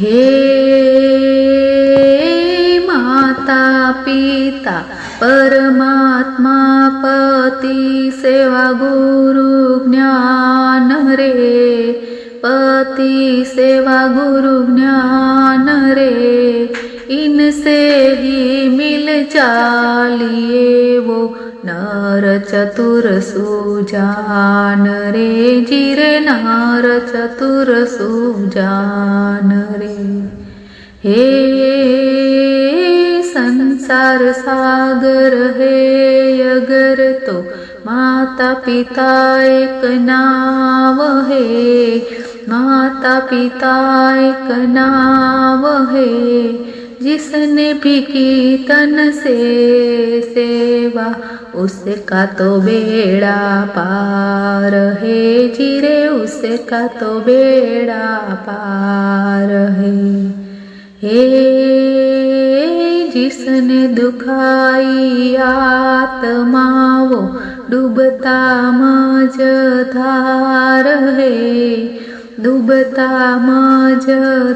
હે માતા પિતા, પરમાત્મા પતિ, સેવા ગુરુ જ્ઞાન રે. પતિ, સેવા ગુરુ જ્ઞાન રે. ઇનસે હી મિલ ચાલીએ વો नर चतुर सुजान रे जिरे नर चतुर रे। हे संसार सागर है अगर तो माता पिता एक नाव है। माता पिता एक नाव है जिसने भी की तन से सेवा उसका तो बेड़ा पार है जिरे उसका तो बेड़ा पार है हे जिसने दुखाई आत्मा वो डूबता मज धार है डूबता मज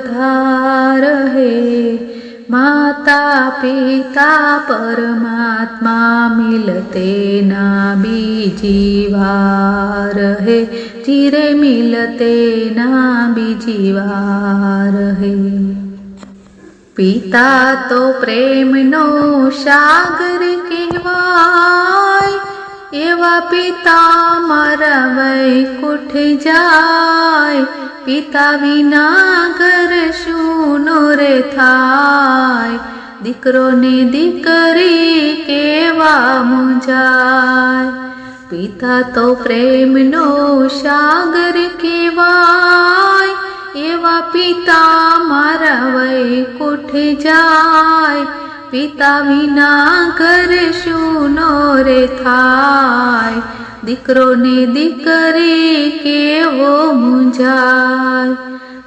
धार है माता पिता परमात्मा मिलते ना बीजी वार है चिरे मिलते ना बीजी वार है પિતા તો પ્રેમનો સાગર કહેવાય એવા પિતા મારા વૈકુંઠ જાય પિતા વિના ઘર શું નો રે થાય? દીકરોને દીકરી કેવા મુંજાય પિતા તો પ્રેમનો સાગર કેવાય એવા પિતા મારા કોઠે જાય. પિતા વિના ઘર શું નો રે થાય? દીકરો ને દીકરી કેવો મુંજાય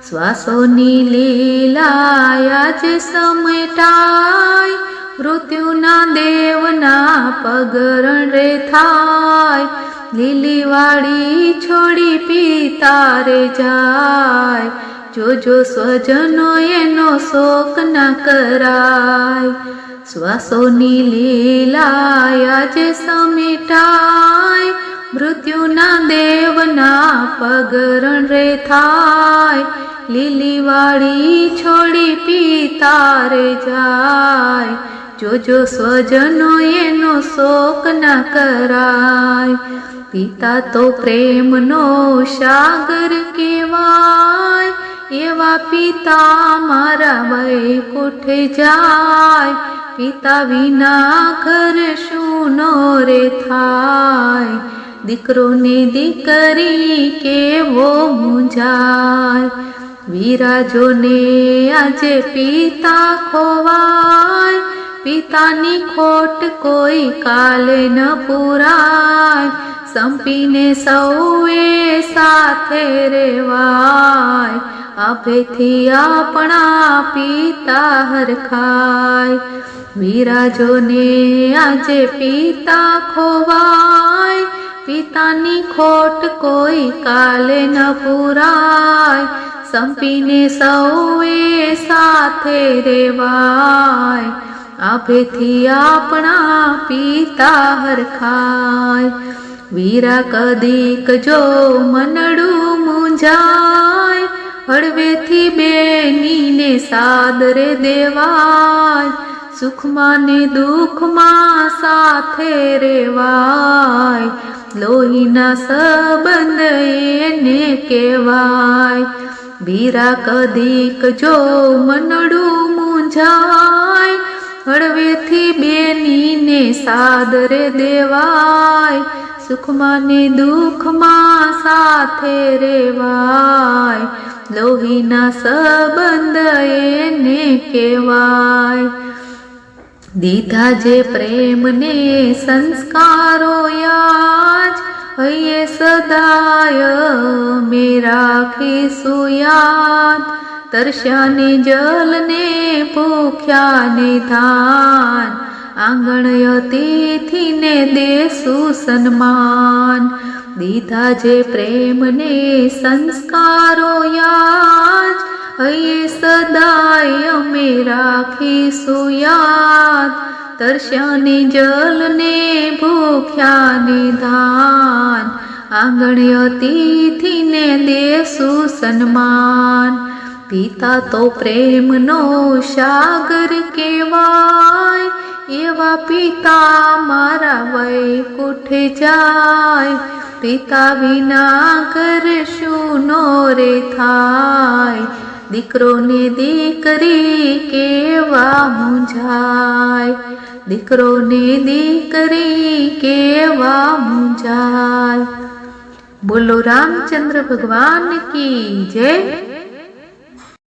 શ્વાસોની લીલાયા જ સમેટાય મૃત્યુના દેવના પગરણ રે થાય. લીલી વાડી છોડી પિતા રે જાય. જોજો સ્વજનો એનો શોક ના કરાય. શ્વાસોની લીલાયા જ સમેટાય દેવના પગરણ રે થાય, લીલીવાળી છોડી પિતા રે જાય. જોજો સ્વજનો એનો શોક ના કરાય. પિતા તો પ્રેમનો સાગર કહેવાય, એવા પિતા મારા વૈકુંઠ જાય. પિતા વિના ઘર શું નો રે થાય? દીકરો ને દીકરી કેવો મુંજાય વિરાજોને આજે પિતા ખોવાય. પિતાની ખોટ કોઈ કાલે ન પૂરાય. સંપીને સૌએ સાથે રેવાય. અભેથી આપણા પિતા હરખાય. વિરાજોને આજે પિતા ખોવાય. પિતાની ખોટ કોઈ કાલે ન પૂરાય. સંપીને સૌએ સાથે રેવાય. આભેથી આપણા પિતા હરખાય. વીરા કદીક જો મનડું મુંજાય હળવેથી બેનીને સાદરે દેવાય. સુખમાં ને દુઃખમાં સાથે રેવાય. લોહીના સંબંધ એને કહેવાય. બીરા કદીક જો મનડું મૂંઝાય, હળવેથી બેનીને સાદરે દેવાય. સુખમાં ને દુઃખમાં સાથે રેવાય. લોહીના સંબંધ એને કહેવાય. દીધા જે પ્રેમને સંસ્કારો યાજ. હૈયે સદાય મેં રાખીશું યાદ. તરસ્યાને જલને ભૂખ્યાને ધાન. આંગણ અતિથિને દેસુ સન્માન. દીધા જે પ્રેમને સંસ્કારો યાજ. હૈયે સદાય અમે સુયાદ યાદ તરસ્યાને જલને ભૂખ્યાને ધાન. આંગણ અતિથિને દેસુ સન્માન. પિતા તો પ્રેમનો સાગર કહેવાય, એવા પિતા મારા વૈકુંઠ જાય. પિતા વિના કરશું નો રે થાય? દીકરો ને દીકરી કેવા મૂંઝાય? દીકરો ને દીકરી કેવા મૂંઝાય? બોલો રામચંદ્ર ભગવાન કી જય.